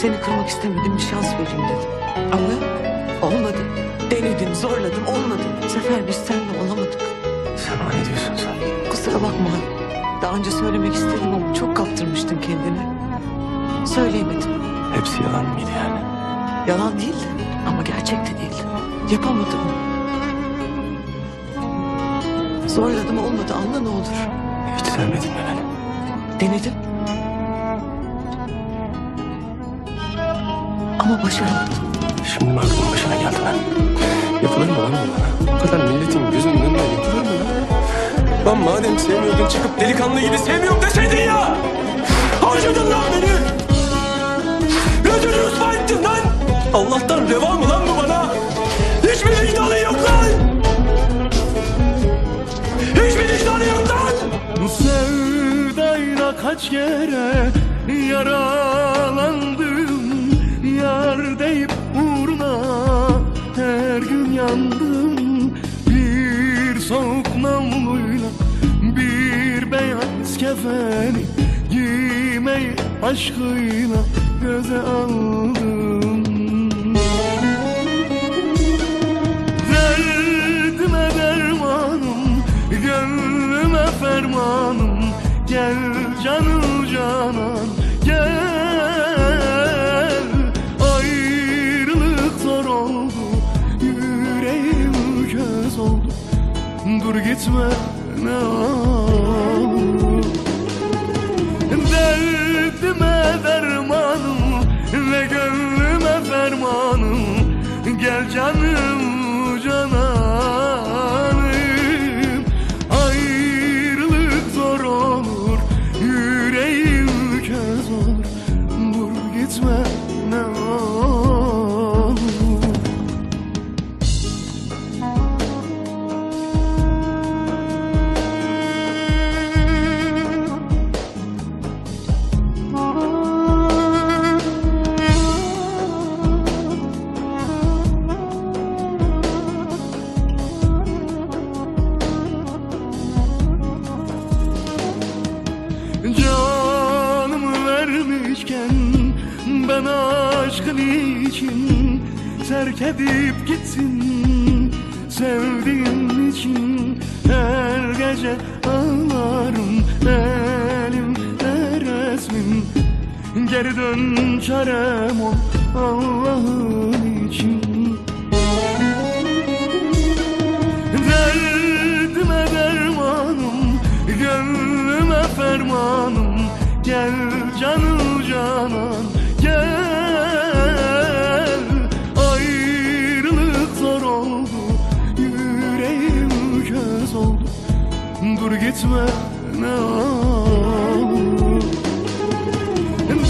Seni kırmak istemedim bir şans vereyim dedim. Ama olmadı. Denedim, zorladım, olmadı. Bu sefer biz seninle olamadık. Sema ne diyorsun sen? Kusura bakma. Daha önce söylemek istedim ama çok kaptırmıştın kendini. Söyleyemedim. Hepsi yalan mıydı yani? Yalan değil ama gerçek de değil. Yapamadım. Zorladım olmadı anla ne olur. Hiç sevmedin mi beni? Denedim. Ama başaramadım. Şimdi mi aklın başına geldi lan? Yapılır mı lan bu bana? Bu kadar milletin gözünün önünden yapılır mı lan? Lan madem sevmiyordun çıkıp delikanlı gibi sevmiyorum deseydin ya! Harcadın lan beni! Gözünü rüsva ettin lan! Allah'tan reva mı lan bu bana? Hiçbir vicdanı yok lan! Hiçbir vicdanı yok lan! Bu sevdayla kaç kere yaralandım Yar deyip uğruna her gün yandım. Bir soğuk namluyla bir beyaz kefeni Giymeyi aşkıyla göze aldım. Derdime dermanım, gönlüme fermanım. Gel canım canan, Dur gitme ne olur. Derdime dermanım ve gönlüme fermanım. Gel canım Canımı vermişken ben aşkın için terk edip gitsin sevdiğim için. Her gece ağlarım elimde resmin geri dön çarem ol Allah'ın için Gel canım canan, gel. Ayrılık zor oldu, yüreğim köz oldu. Dur gitme ne olur.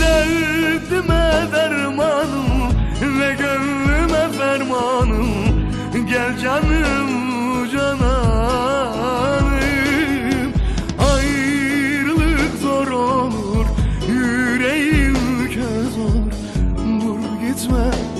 Derdime dermanım ve gönlüme fermanım. Gel canım gitme